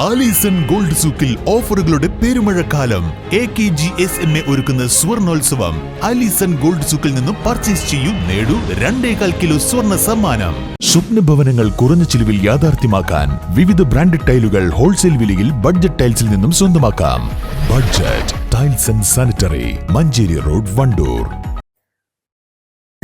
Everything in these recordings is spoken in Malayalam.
ആലീസൺ ഗോൾഡ് സൂക്കിൽ ഓഫറുകളുടെ പെരുമഴക്കാലം. A K G S M A ഒരുക്കുന്ന സ്വർണോത്സവം. ആലീസൺ ഗോൾഡ് സൂക്കിൽ നിന്നും പർച്ചേസ് ചെയ്യൂ നേടൂ രണ്ടേകാൽ കിലോ സ്വർണ സമ്മാനം. സ്വപ്ന ഭവനങ്ങൾ കുറഞ്ഞ ചിലവിൽ യാഥാർത്ഥ്യമാക്കാൻ വിവിധ ബ്രാൻഡഡ് ടൈലുകൾ ഹോൾസെയിൽ വിലയിൽ ബഡ്ജറ്റ് ടൈൽസിൽ നിന്നും സ്വന്തമാക്കാം. Budget tiles and sanitary Manjeri road Wandoor.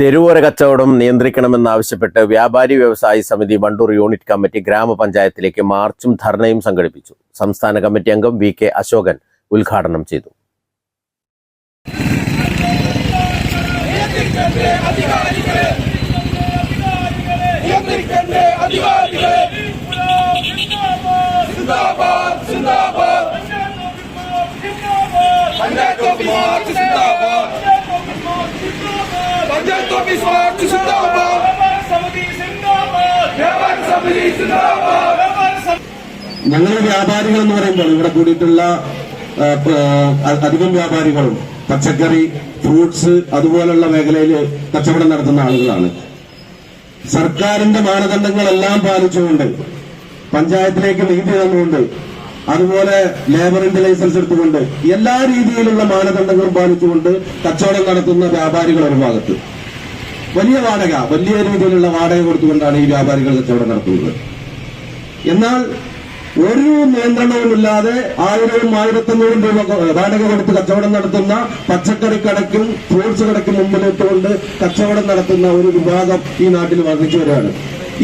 തെരുവോര കച്ചവടം നിയന്ത്രിക്കണമെന്നാവശ്യപ്പെട്ട് വ്യാപാരി വ്യവസായി സമിതി വണ്ടൂർ യൂണിറ്റ് കമ്മിറ്റി ഗ്രാമപഞ്ചായത്തിലേക്ക് മാർച്ചും ധർണയും സംഘടിപ്പിച്ചു. സംസ്ഥാന കമ്മിറ്റി അംഗം വി കെ അശോകൻ ഉദ്ഘാടനം ചെയ്തു. നിയന്ത്രിക്കണ്ടേ അധികാരികളെ സിന്ദാബാദ് സിന്ദാബാദ് പഞ്ചായത്ത് ഓഫീസ് മാർച്ച് സിന്ദാബാദ് പഞ്ചായത്ത് ഓഫീസ് മാർച്ച് സിന്ദാബാദ് വ്യാപാര സമിതി സിന്ദാബാദ് ഞങ്ങൾ വ്യാപാരികൾ എന്ന് പറയുമ്പോൾ ഇവിടെ കൂടിയിട്ടുള്ള അധികം വ്യാപാരികളും പച്ചക്കറി ഫ്രൂട്ട്സ് അതുപോലുള്ള മേഖലയിൽ കച്ചവടം നടത്തുന്ന ആളുകളാണ്. സർക്കാരിന്റെ മാനദണ്ഡങ്ങളെല്ലാം പാലിച്ചുകൊണ്ട് പഞ്ചായത്തിലേക്ക് നികുതി തന്നുകൊണ്ട് അതുപോലെ ലേബറിന്റെ ലൈസൻസ് എടുത്തുകൊണ്ട് എല്ലാ രീതിയിലുള്ള മാനദണ്ഡങ്ങളും പാലിച്ചുകൊണ്ട് കച്ചവടം നടത്തുന്ന വ്യാപാരികൾ ഒരു ഭാഗത്ത്. വലിയ വാടക വലിയ രീതിയിലുള്ള വാടക കൊടുത്തുകൊണ്ടാണ് ഈ വ്യാപാരികൾ കച്ചവടം നടത്തുന്നത്. എന്നാൽ ഒരു നിയന്ത്രണവുമില്ലാതെ ആയിരവും ആയിരത്തഞ്ഞൂറും രൂപ വാടക കൊടുത്ത് കച്ചവടം നടത്തുന്ന പച്ചക്കറി കടയ്ക്കും ഫ്രൂട്ട്സ് കടയ്ക്കും മുമ്പിലിട്ടുകൊണ്ട് കച്ചവടം നടത്തുന്ന ഒരു വിഭാഗം ഈ നാട്ടിൽ വർദ്ധിച്ചു വരികയാണ്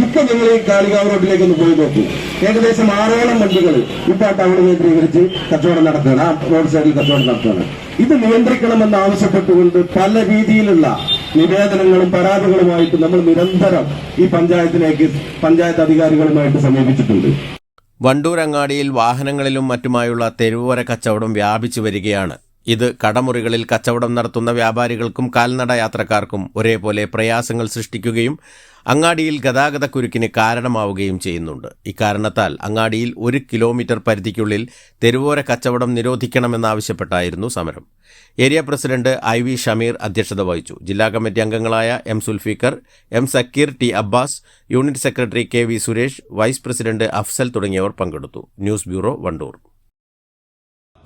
ഇപ്പൊ നിങ്ങൾ ഈ കാളികാവ് റോഡിലേക്ക് ഒന്ന് പോയി നോക്കൂ. ഏകദേശം ആറോളം വണ്ടികൾ ഇപ്പൊ ആ ടൗൺ കേന്ദ്രീകരിച്ച് കച്ചവടം നടത്തുകയാണ്. ആ റോഡ് സൈഡിൽ കച്ചവടം നടത്തുകയാണ്. ഇത് നിയന്ത്രിക്കണമെന്ന് ആവശ്യപ്പെട്ടുകൊണ്ട് പല രീതിയിലുള്ള നിവേദനങ്ങളും പരാതികളുമായിട്ട് നമ്മൾ നിരന്തരം ഈ പഞ്ചായത്തിലേക്ക് പഞ്ചായത്ത് അധികാരികളുമായിട്ട് സമീപിച്ചിട്ടുണ്ട്. വണ്ടൂർ അങ്ങാടിയിൽ വാഹനങ്ങളിലും മറ്റുമായുള്ള തെരുവോര കച്ചവടം വ്യാപിച്ചു വരികയാണ്. ഇത് കടമുറികളിൽ കച്ചവടം നടത്തുന്ന വ്യാപാരികൾക്കും കാൽനട യാത്രക്കാർക്കും ഒരേപോലെ പ്രയാസങ്ങൾ സൃഷ്ടിക്കുകയും അങ്ങാടിയിൽ ഗതാഗതക്കുരുക്കിന് കാരണമാവുകയും ചെയ്യുന്നുണ്ട്. ഇക്കാരണത്താൽ അങ്ങാടിയിൽ ഒരു കിലോമീറ്റർ പരിധിക്കുള്ളിൽ തെരുവോര കച്ചവടം നിരോധിക്കണമെന്നാവശ്യപ്പെട്ടായിരുന്നു സമരം. Area president I V Shameer അധ്യക്ഷത വഹിച്ചു. ജില്ലാ കമ്മിറ്റി അംഗങ്ങളായ M Zulfiqar M Sakkeer T Abbas unit secretary K V Suresh vice president Afsal തുടങ്ങിയവർ പങ്കെടുത്തു. News bureau Wandoor.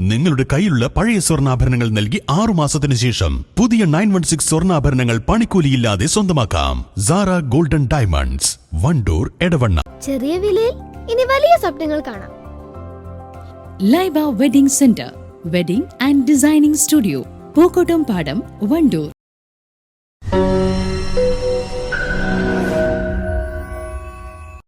നിങ്ങളുടെ കയ്യിലുള്ള പഴയ സ്വർണാഭരണങ്ങൾ നൽകി ആറു മാസത്തിനു ശേഷം പുതിയ നയൻ വൺ സിക്സ് സ്വർണാഭരണങ്ങൾ പണിക്കൂലിയില്ലാതെ സ്വന്തമാക്കാം. Sara golden diamonds Wandoor Edavanna. ചെറിയ വിലയിൽ ഇനി വലിയ സ്വപ്നങ്ങൾ കാണാം. Laiba wedding centre wedding and designing studio Pookkottumpadam Wandoor